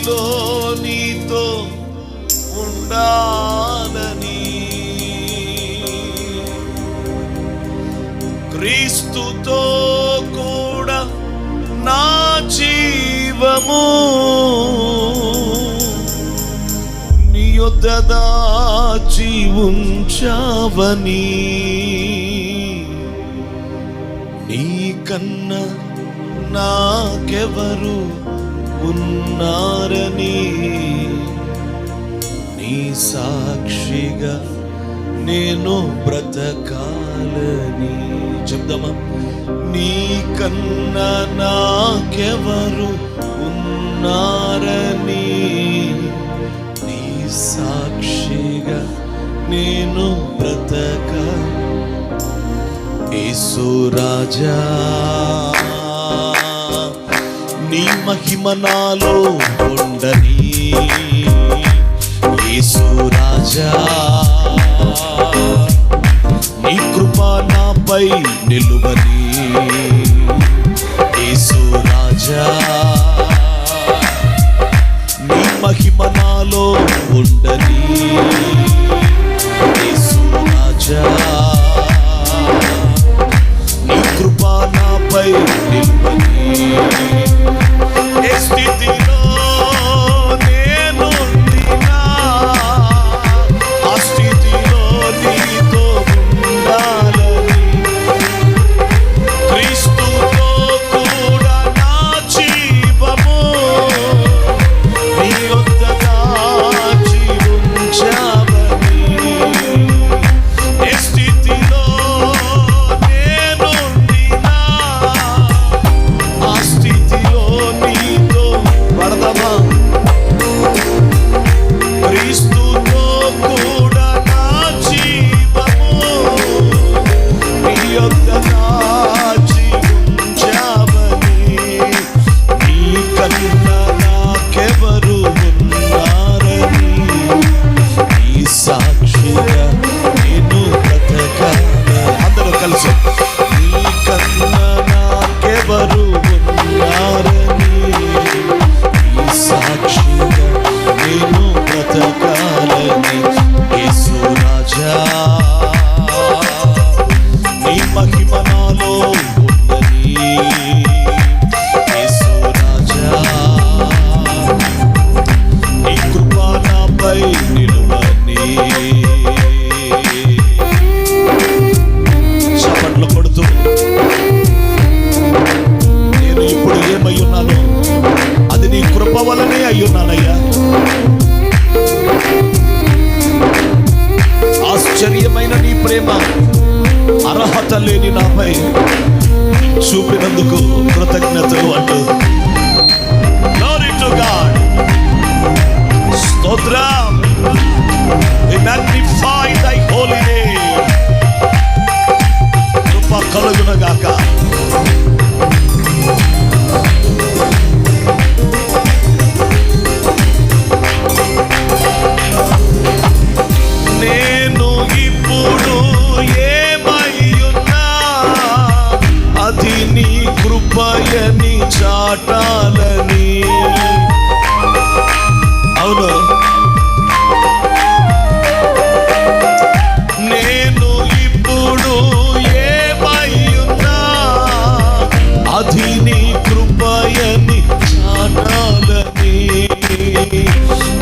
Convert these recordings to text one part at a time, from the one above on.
స్థితిలో నీతో ఉండాలని. క్రీస్తుతో కూడా నా జీవము నీ యొద్ద దాచి ఉంచావని. నీ కన్నా నాకెవరు ఉన్నారని నీ సాక్షిగా నేను బ్రతకాలని చెప్దామా? నీ కన్నా నాకెవరు ఉన్నారని నీ సాక్షిగా నేను బ్రతక. యేసు రాజా. నీ మహిమ నాలో ఉండని. యేసు రాజా నీ కృప నాపై నిలువని. యేసు రాజా నీ మహిమ నాలో ఉండని.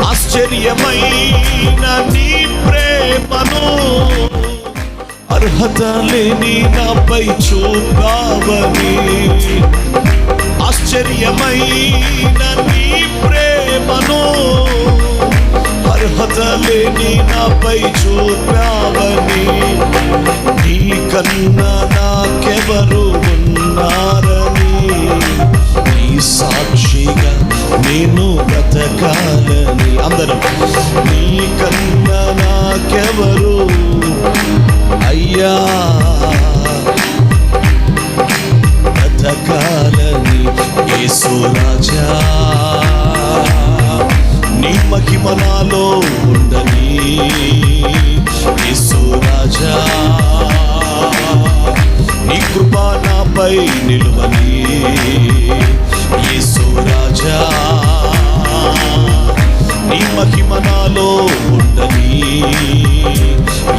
ఆశ్చర్యమైన నీ ప్రేమను. అర్హత లేని నాపై చూపావని ఆశ్చర్యమైన నీ ప్రేమను. అర్హత లేని నాపై చూపావని నీ కన్నా నాకెవరు ఉన్నారని. నీ సాక్షిగా నేను బ్రతకాలని అందరూ నీ కన్నా నాకెవరు? అయ్యా. బ్రతకాలని యేసు రాజా. నీ మహిమ నాలో ఉండని.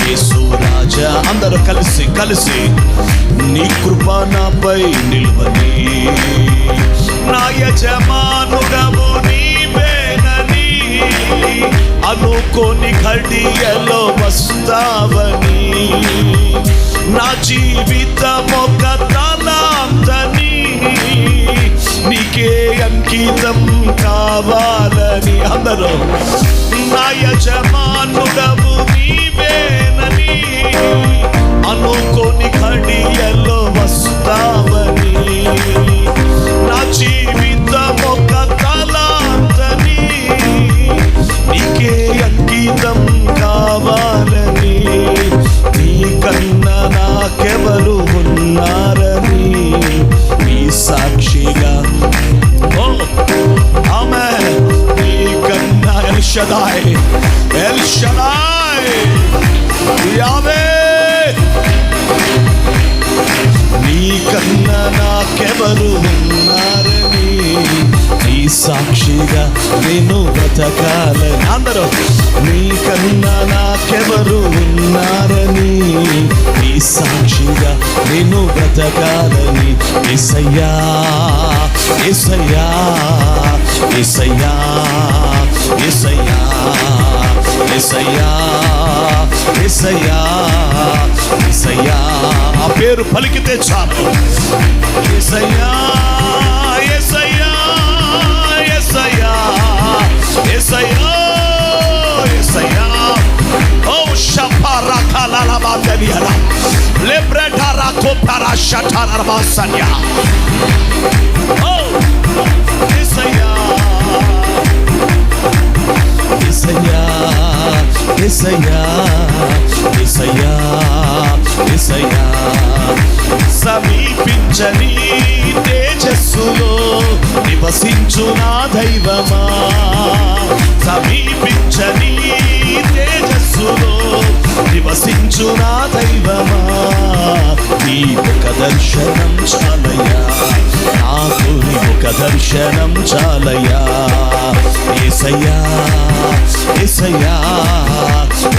యేసు రాజా అందరూ కలిసి కలిసి నీ కృప నాపై నిలువని. నా యజమానుడము నీవేనని. అనుకోని ఘడియలో వస్తావని. నా జీవితం ఒక తలాంతని. నీకే అంకితం కావాలని అందరూ. నా యజమా ఎల్ యావే నీకన్నా నాకెవరు ఉన్నారని నీ సాక్షిగా నేను బ్రతకాలని అందరూ నీకన్నా నాకెవరు ఉన్నారని నీ సాక్షిగా నేను బ్రతకాలని ఎసయ్యా ఎసయ్యా ఎసయ్యా ఎసయ్యా ఎసయ్యా ఎసయ్యా ఎసయ్యా ఆ పేరు పలికితే చాలు. ఎసయ్యా ఎసయ్యా ఎసయ్యా ఎసయ్యా ఎసయ్యా ఓ షపారా కాలాల బాదనియలా లెబ్రెటారా ఓ ఎసయ్యా ఎసయ్యా ఎసయ్యా ఎసయ్యా ఎసయ్యా సమీపించని తేజస్సులో నివసించు నా దైవమా? సమీపించని తేజస్సులో నివసించు నా దైవమా? నీ ఒక దర్శనం చాలయ్యా. నాకు నీ ఒక దర్శనం చాలయ్యా. ఏసయ్యా ఎసయా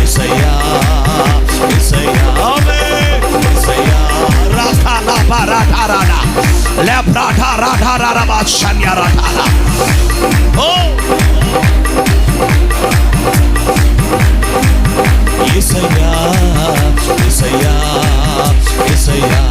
ఎసయా ఎసయా ఎసయా రాధా లాభా రాధా రాధా లేప్ రాధా రాధా రాధా శన్య రాధా ఓ ఎసయా ఎసయా ఎసయా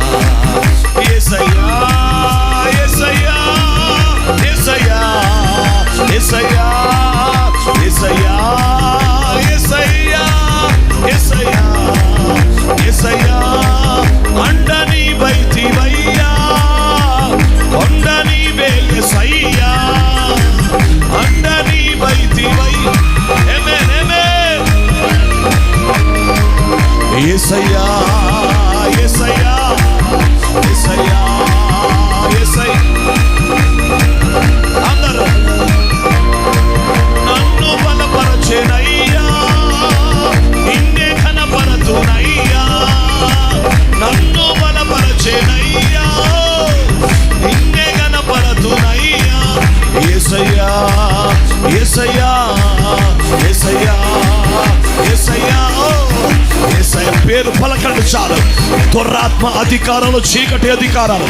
అధికారాలు చీకటి అధికారాలు.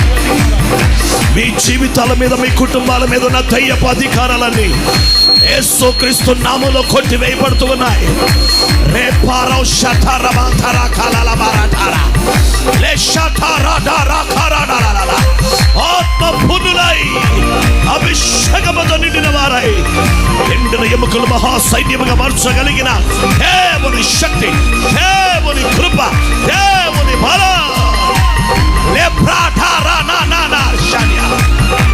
మీ జీవితాల మీద మీ కుటుంబాల మీద ఉన్న దయ్యపు అధికారాలన్నీ యేసు క్రీస్తు నామంలో కొట్టివేయబడుతూ ఉన్నాయి. రేపారో శతరమంతర కలల మరటార లే శతరడర కరడరల ఆత్మ పునులై అభిషేకముతో నిండిన వారై. ఎండిన ఎముకలు మహా సైన్యముగా మార్చగలిగిన దేవుని శక్తి దేవుని కృప దేవుని బలం. Lebrata ra na na na shania.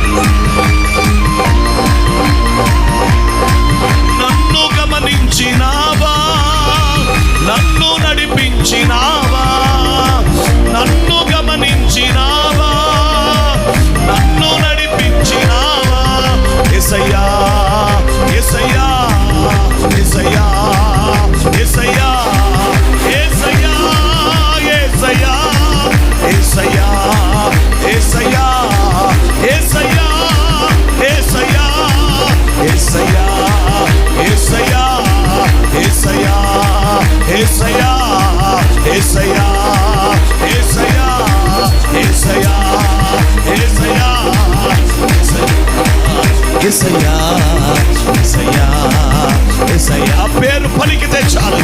వాక్యాలను పలికితే చాలు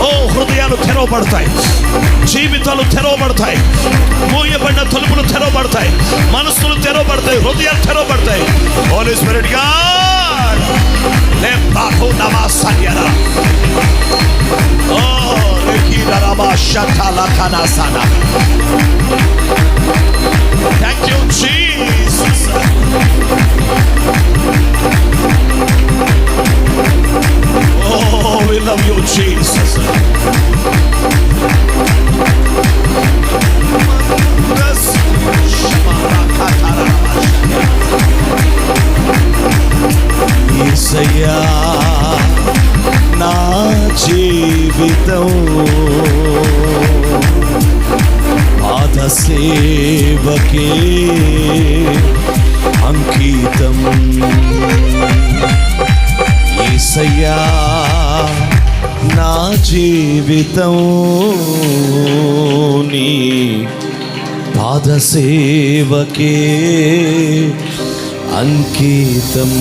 ఓ హృదయాలు తెరవబడతాయి జీవితాలు తెరవబడతాయి మూయబడిన తలుపులు తెరవబడతాయి మనస్సులు తెరవబడతాయి హృదయాలు తెరవబడతాయి హోలీ స్పిరిట్ గా Thank you, Jesus. We love you, Jesus. యేసయ్యా నా జీవితం పాద సేవకే అంకితం ఏసయ్యా నా జీవితం నీ పాదసేవకే అంకితం.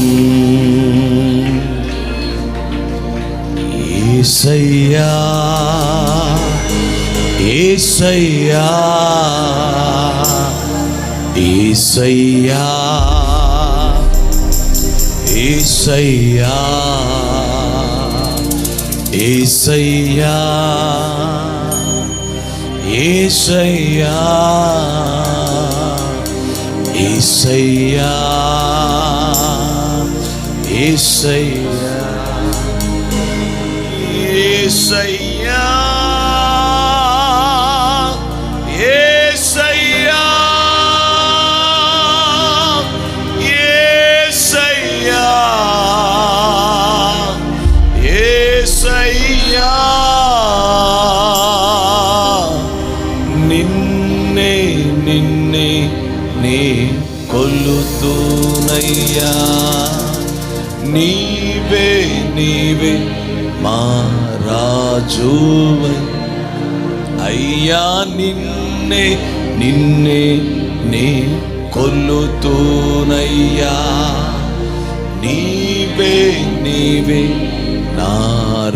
ఏసయ్యా ఏసయ్యా ఏసయ్యా. Isaya, Isaya, Isaya, Isaya, Isaya, Isaya. నిన్నే నిన్నే నీ కొల్లుతూనయ్యా నీవే నీవే మా రాజువై. అయ్యా నిన్నే నిన్నే నీ కొల్లుతూనయ్యా నీవే నీవే నా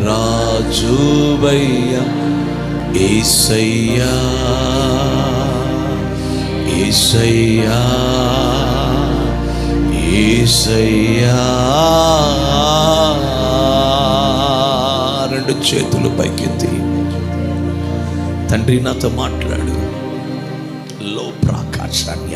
రాజువయ్యా ఏసయ్యా. ఏసయ్యా ఏసయ్యా. రెండు చేతులు పైకెత్తి. తండ్రి నాతో మాట్లాడు. లో ప్రాకాశాన్ని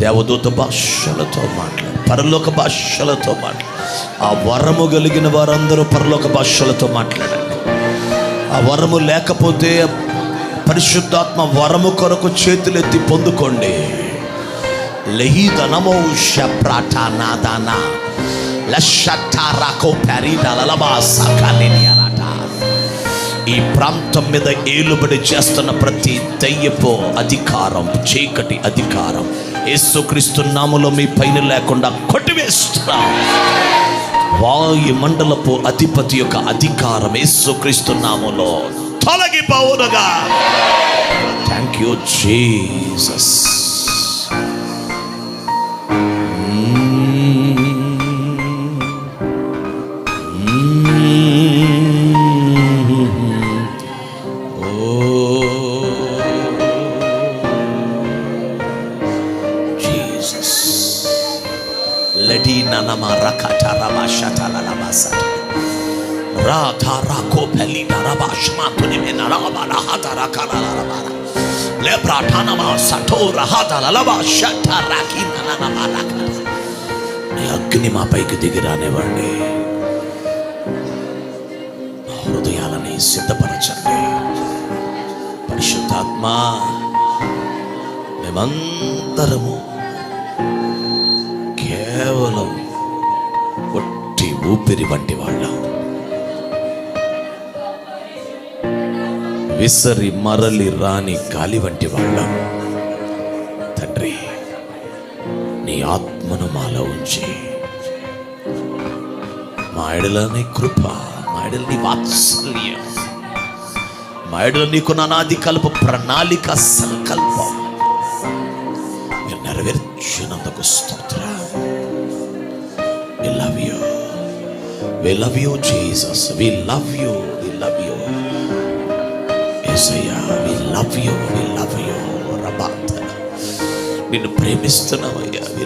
దేవదూత భాషలతో మాట్లాడు. పరలోక భాషలతో మాట్లాడు. ఆ వరము కలిగిన వారందరూ పరలోక భాషలతో మాట్లాడండి. ఆ వరము లేకపోతే పరిశుద్ధాత్మ వరము కొరకు చేతులెత్తి పొందుకోండి. లహీదనమో షప్రాటానాదాన లషట్టారాకో పెరీడలలబా సకాలినియనట ఈ ప్రాంతం మీద ఏలుబడి చేస్తున్న ప్రతి దయ్యపు అధికారం చీకటి అధికారం యేసుక్రీస్తు నామలో మీ పైన లేకుండా కొట్టివేస్తున్నా. వాయు మండలపు అధిపతి యొక్క అధికారం యేసుక్రీస్తు నామలో. తొలగిపోవునుగా thank you Jesus Ledina nama rakata. Rata నీ అగ్ని మా పైకి దిగిరానివ్వండి మా హృదయాలని సిద్ధపరచండి పరిశుద్ధాత్మ మేమందరము కేవలం ఒట్టి ఊపిరి వంటి వాళ్ళం విసరి మరలి రాని గాలి వంటి వాళ్ళం. తండ్రి నీ ఆత్మను మాలో ఉంచి మా ఎడలని కృప మా ఎడలని వాత్సల్యం మా ఎడల నీకున్న అనాది కల్ప ప్రణాళిక సంకల్పం మీరు నెరవేర్చినందుకు స్తోత్రం. We love you we love you Jesus we love you we love you Yesayya we love you we love you రబాత్ నిన్ను ప్రేమిస్తున్నామయ్యా వి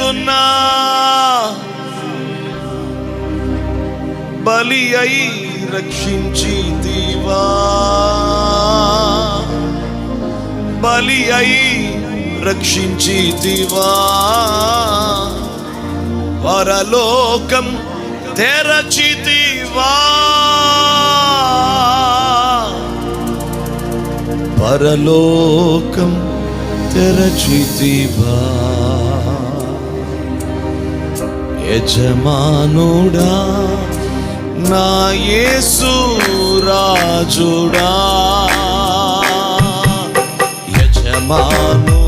చేస్తున్నా. బలి అయి రక్షించి దీవా బలి అయి రక్షించి దీవా పరలోకం తెరచి దీవా పరలోకం తెరచి దీవా యజమానుడా నా యేసు రాజుడా. యజమాను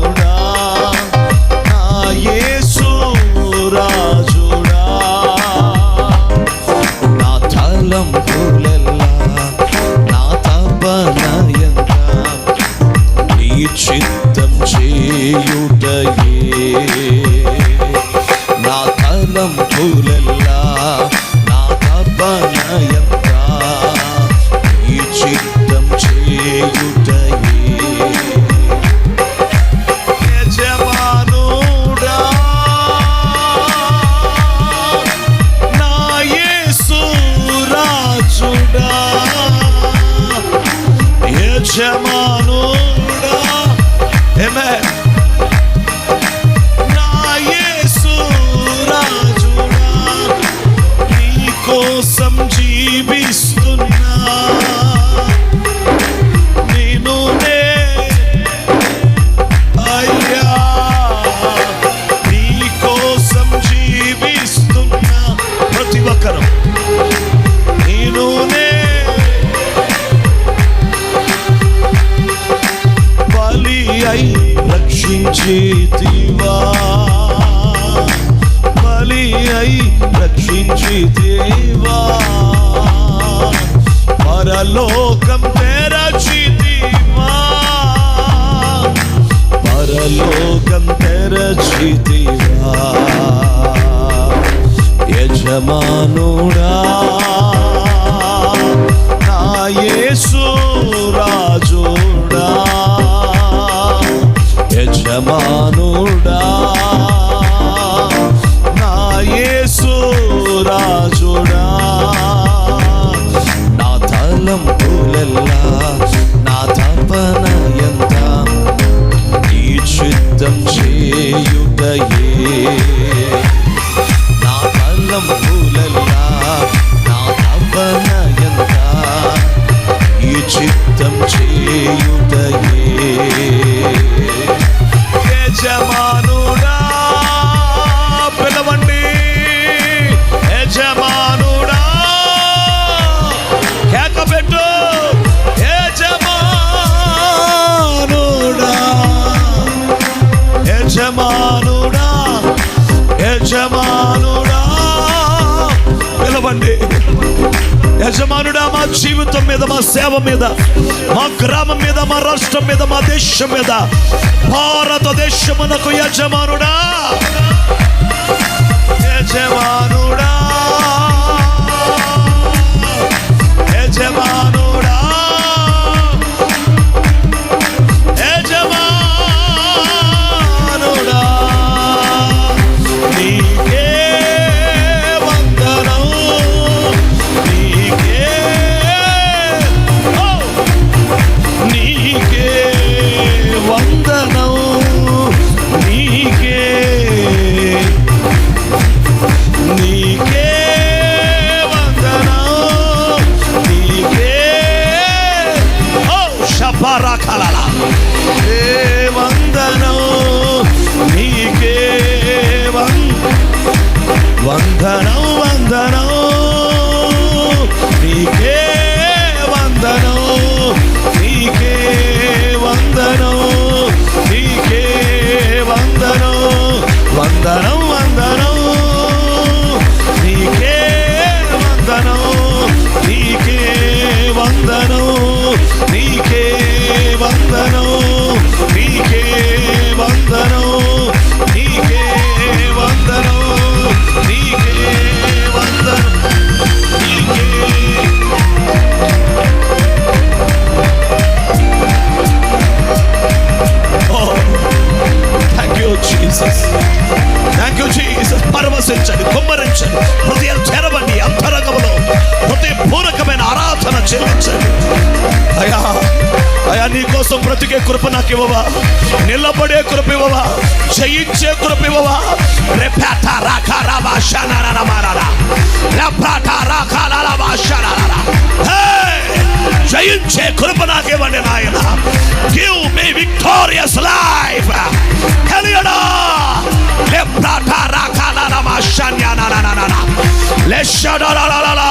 యజమానుడా ఆమేన్ నా యేసు రాజుడా నీ కోసం జీవిస్తున్నా. రక్షించితివా. బలి అయి రక్షించితివా. పరలోకం తెరచితివా. పరలోకం తెరచితివా. యజమానుడా నా యేసు యజమానుడా నా యేసు రాజుడా. నా తలంపులెల్లా నా తపన ఎంత? నీ చిత్తం చేయుటయే. నా తలంపులల్లా జీవితం మీద మా సేవ మీద మా గ్రామం మీద మా రాష్ట్రం మీద మా దేశం మీద భారతదేశమునకు యజమానుడా యజమానుడా. I know. కృప నాకు ఇవ్వవా? నిలబడే కృప ఇవ్వవా? జయించే కృప ఇవ్వవా? రేపాట రాకా రాబా షానారా మారారా? రేపాట రాకా రాబా షానారా జయించే కృప నాకివ్వండి నాయన. గివ్ మీ విక్టోరియస్ లైఫ్ హెలియడా లెప్రాట రాకాలా మాషాన్యానానానానా లెషడలాలాలా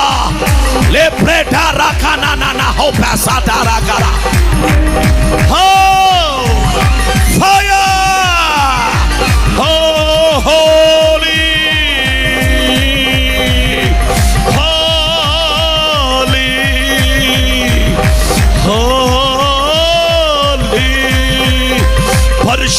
లెప్రేట రాకానానానా హోపాసాట రాకాలా హో